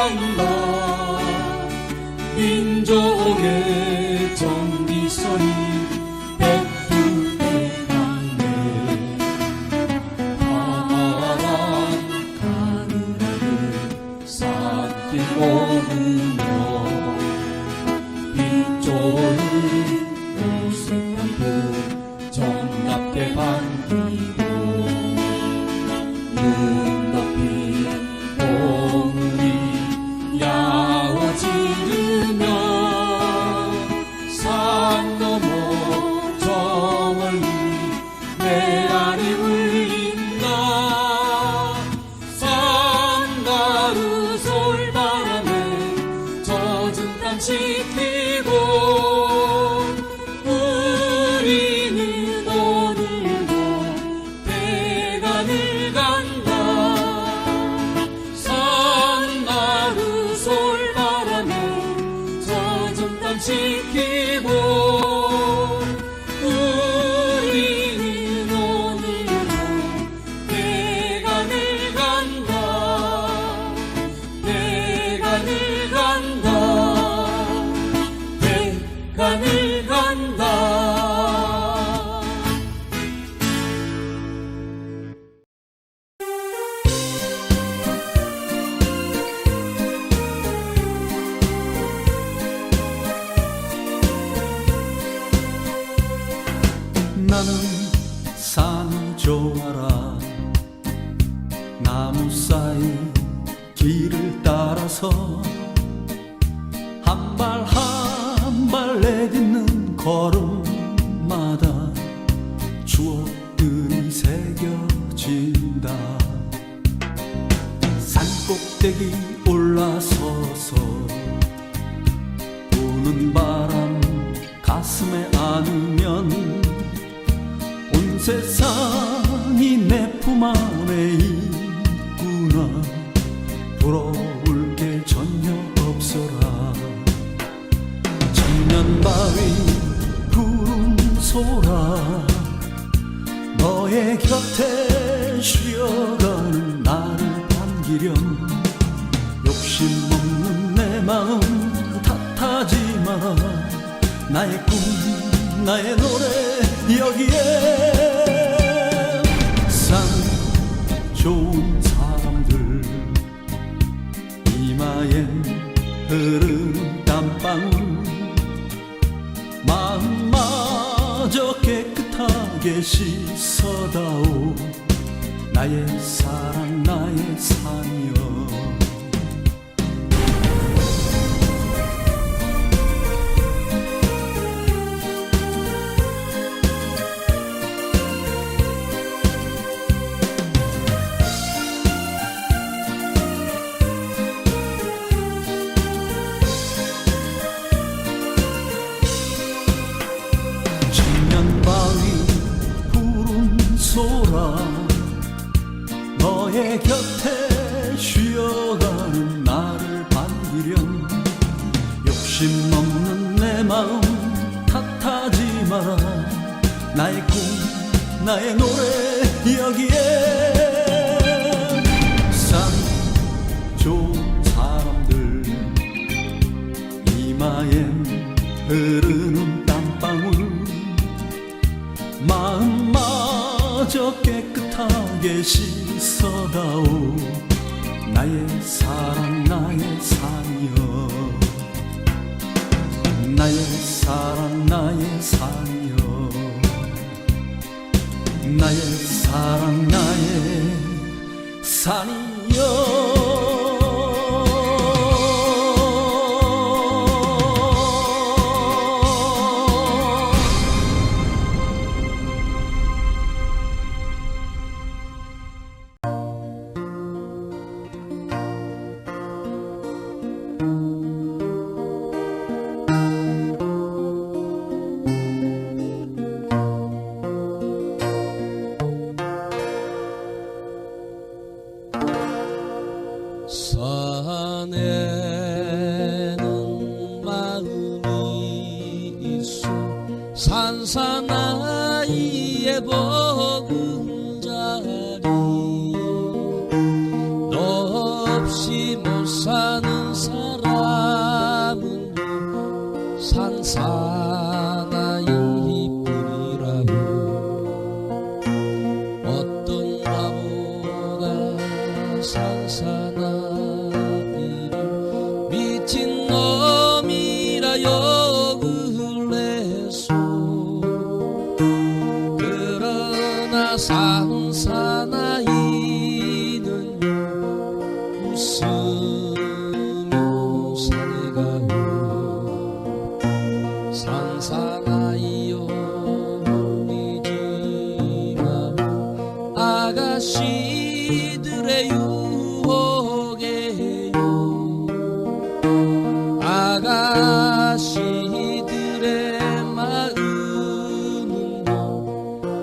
간다 민족의 한 발 한 발 내딛는 걸음 소라 너의 곁에 쉬어가는 나를 반기렴. 욕심 없는 내 마음 탓하지 마. 나의 꿈 나의 노래 여기에 산 좋은 사람들. 이마엔 흐르 깨끗하게 씻어다오. 나의 사랑 나의 산이 욕심 없는 내 마음 탓하지 마라 나의 꿈 나의 노래 여기에 산 좋은 사람들 이마엔 흐르는 땀방울 마음마저 깨끗하게 씻어다오. 나의 사랑 나의 산이여 나의 사랑 나의 산이여 나의 사랑 나의 산이여 さね。yo.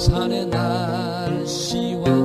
산의 날씨와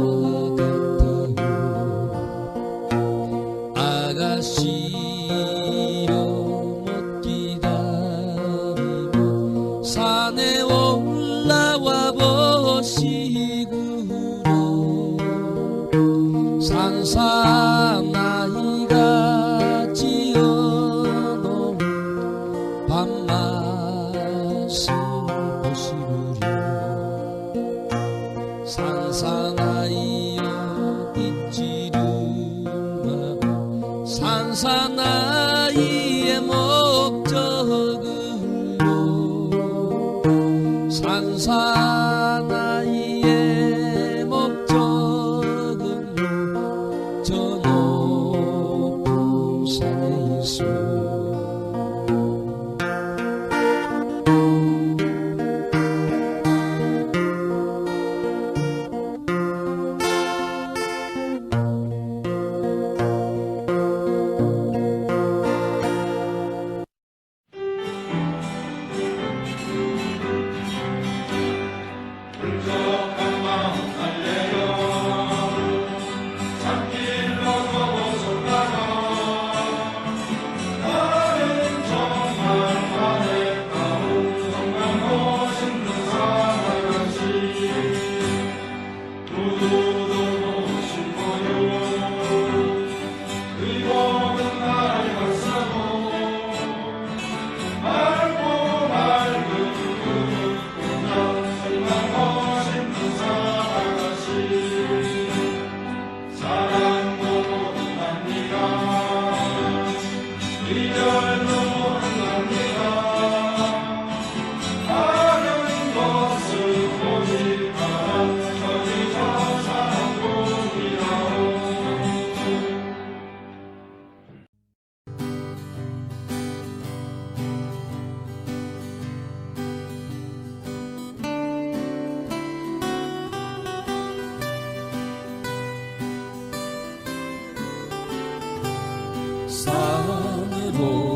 산사나이의 목적으로 산사 Sangue bom.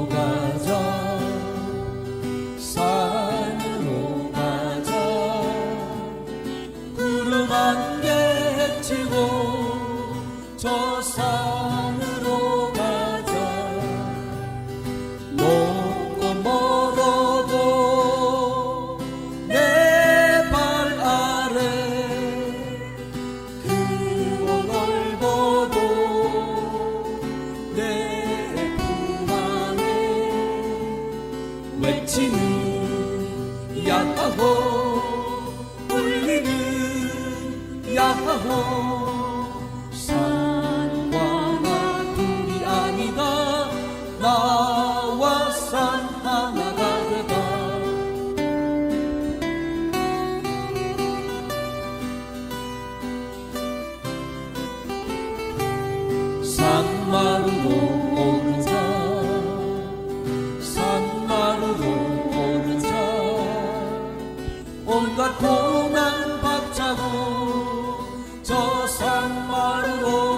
야호 울리는 야호. 저 산마르고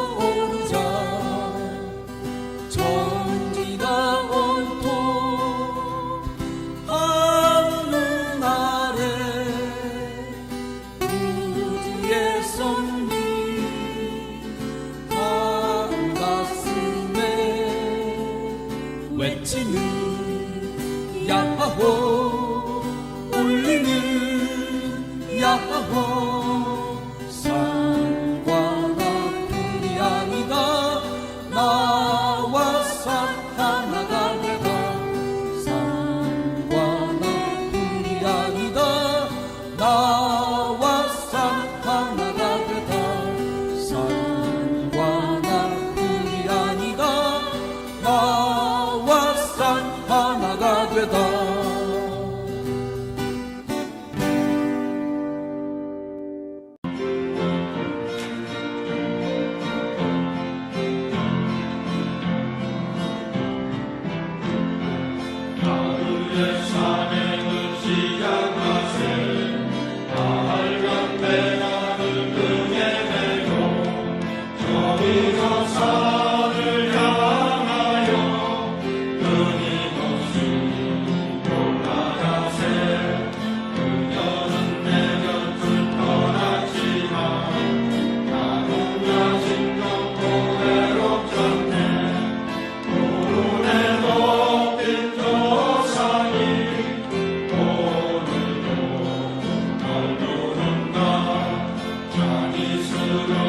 Lord.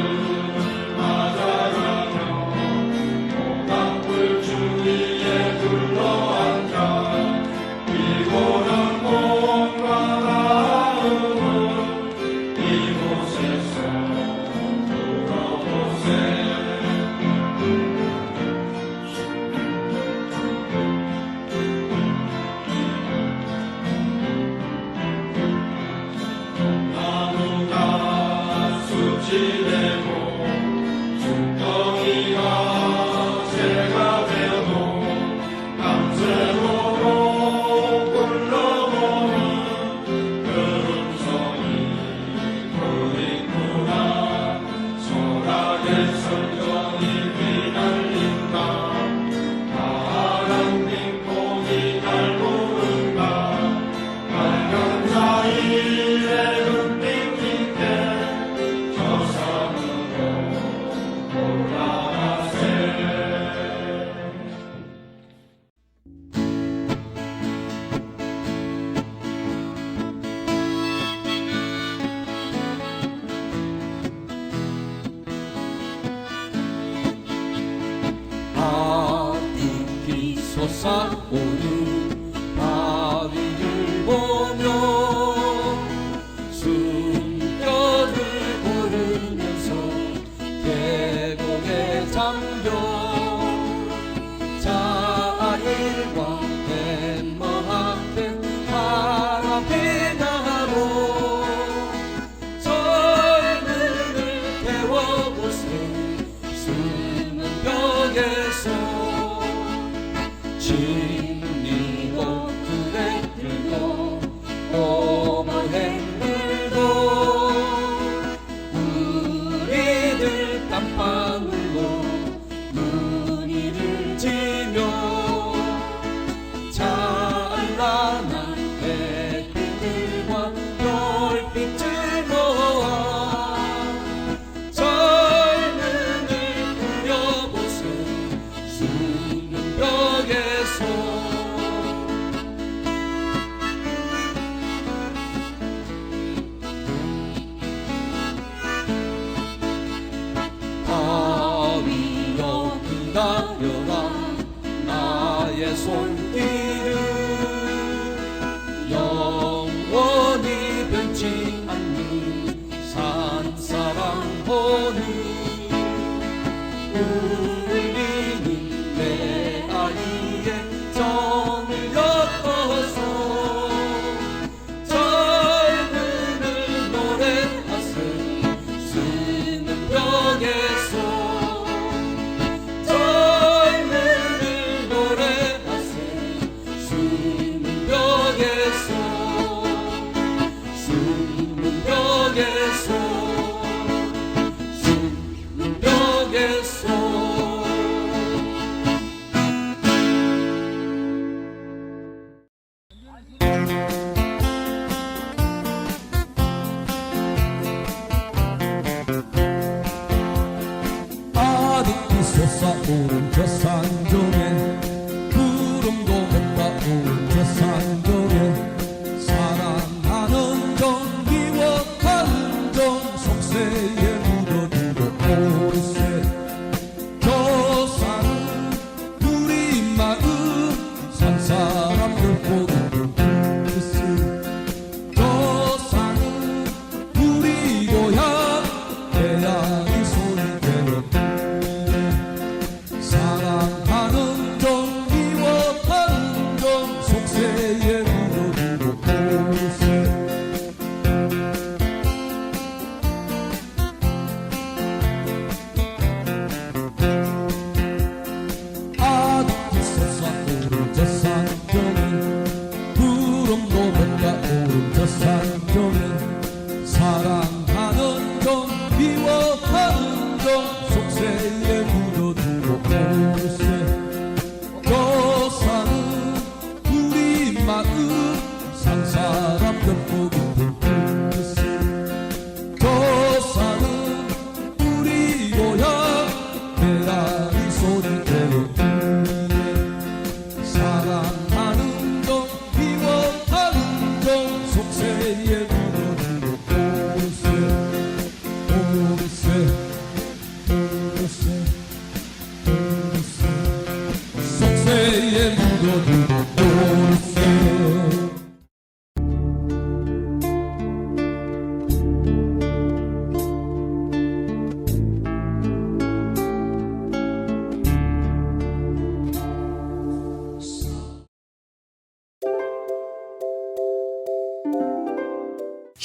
사오는 아비를 보며 숨결을 고르면서 계곡에 잠겨 자아일과 뱀마한테 바라비나로 젊음을 태워보세요 te 솟아오른 저 산중에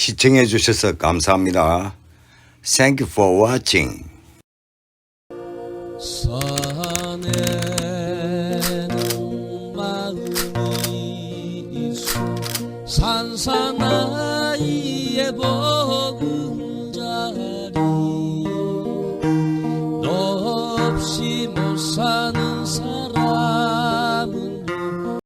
시청해 주셔서 감사합니다. Thank you for watching.